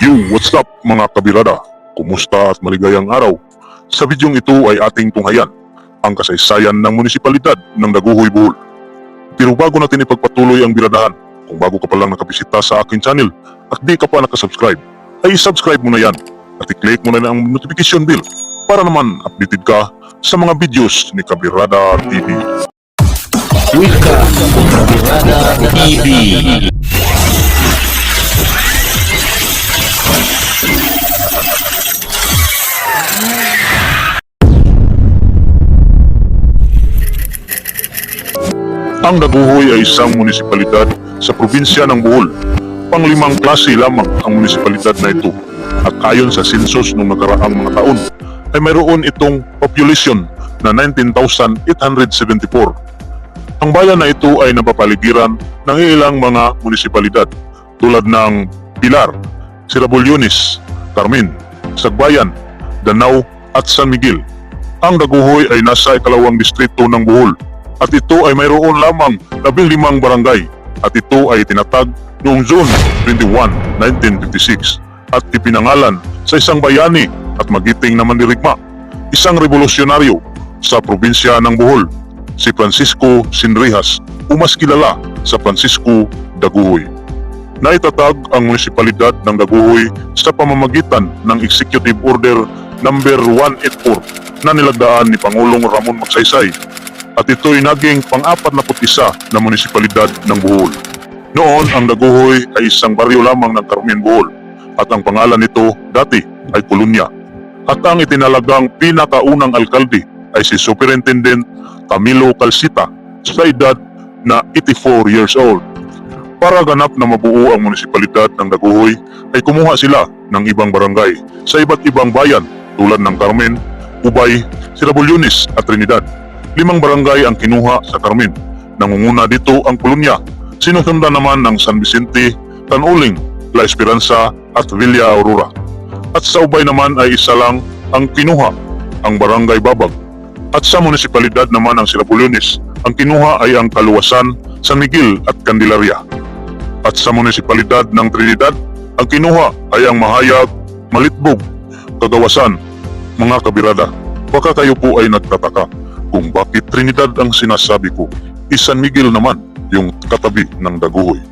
Yo, what's up mga kabirada? Kumusta at maligayang araw? Sa bidyong ito ay ating tunghayan ang kasaysayan ng munisipalidad ng Daguhoy, Bohol. Pero bago natin ipagpatuloy ang biradahan, kung bago ka pa lang nakabisita sa aking channel at di ka pa nakasubscribe, ay subscribe mo na yan at i-click mo na ang notification bell para naman updated ka sa mga videos ni Kabirada TV. Welcome to Kabirada TV. Ang Daguhoy ay isang munisipalidad sa probinsya ng Bohol. Panglimang klase lamang ang munisipalidad na ito. At ayon sa census noong nakaraang mga taon, ay mayroon itong population na 19,874. Ang bayan na ito ay napapaligiran ng ilang mga munisipalidad tulad ng Pilar, Sirabulyones, Carmen, Sagbayan, Danau at San Miguel. Ang Daguhoy ay nasa ikalawang distrito ng Bohol at ito ay mayroon lamang 15 barangay. At ito ay tinatag noong June 21, 1956 at ipinangalan sa isang bayani at magiting na mandirigma, isang revolusyonaryo sa probinsya ng Bohol, si Francisco Sinrihas o mas kilala sa Francisco Daguhoy. Naitatag ang munisipalidad ng Daguhoy sa pamamagitan ng Executive Order number 184 na nilagdaan ni Pangulong Ramon Magsaysay at ito'y naging pang-apat na putisa na munisipalidad ng Bohol. Noon, ang Daguhoy ay isang baryo lamang ng Carmen Bohol at ang pangalan nito dati ay Kolonya. At ang itinalagang pinakaunang alkalde ay si Superintendent Camilo Calcita sa edad na 84 years old. Para ganap na mabuo ang munisipalidad ng Daguhoy ay kumuha sila ng ibang barangay sa iba't ibang bayan tulad ng Carmen, Ubay, Sirabulyones at Trinidad. Limang barangay ang kinuha sa Carmen. Nangunguna dito ang Kolonya. Sinusundan naman ng San Vicente, Tanuling, La Esperanza at Villa Aurora. At sa Ubay naman ay isa lang ang kinuha, ang Barangay Babag. At sa munisipalidad naman ng Sirabulyones, ang kinuha ay ang Kaluwasan, San Miguel at Candelaria. At sa munisipalidad ng Trinidad, ang kinuha ay ang Mahayag, Malitbog, Kagawasan, mga kabirada. Baka kayo po ay nagtataka kung bakit Trinidad ang sinasabi ko. Isan Miguel naman yung katabi ng Daguhoy.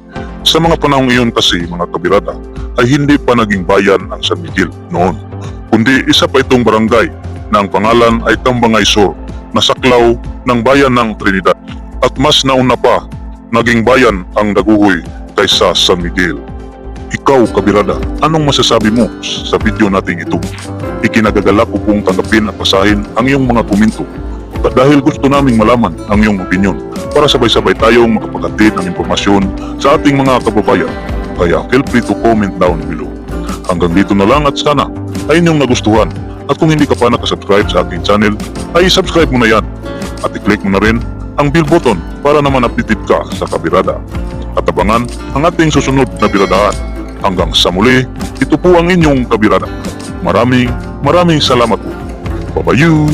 Sa mga panahong iyon kasi mga kabirada ay hindi pa naging bayan ang San Miguel noon. Kundi isa pa itong barangay na ang pangalan ay Tambangay Sur na saklaw ng bayan ng Trinidad. At mas nauna pa naging bayan ang Daguhoy kaysa San Miguel. Ikaw, Kabirada, anong masasabi mo sa video nating ito? Ikinagagala ko pong tanggapin at basahin ang iyong mga komento dahil gusto naming malaman ang iyong opinion para sabay-sabay tayong makapaghatid ng impormasyon sa ating mga kababayan. Kaya feel free to comment down below. Hanggang dito na lang at sana ay inyong nagustuhan at kung hindi ka pa nakasubscribe sa aking channel ay subscribe mo na yan at i-click mo na rin ang bell button para naman updated ka sa kabirada at abangan ang ating susunod na biradahan. Hanggang sa muli, ito po ang inyong kabirada. Maraming maraming salamat po. Babayu!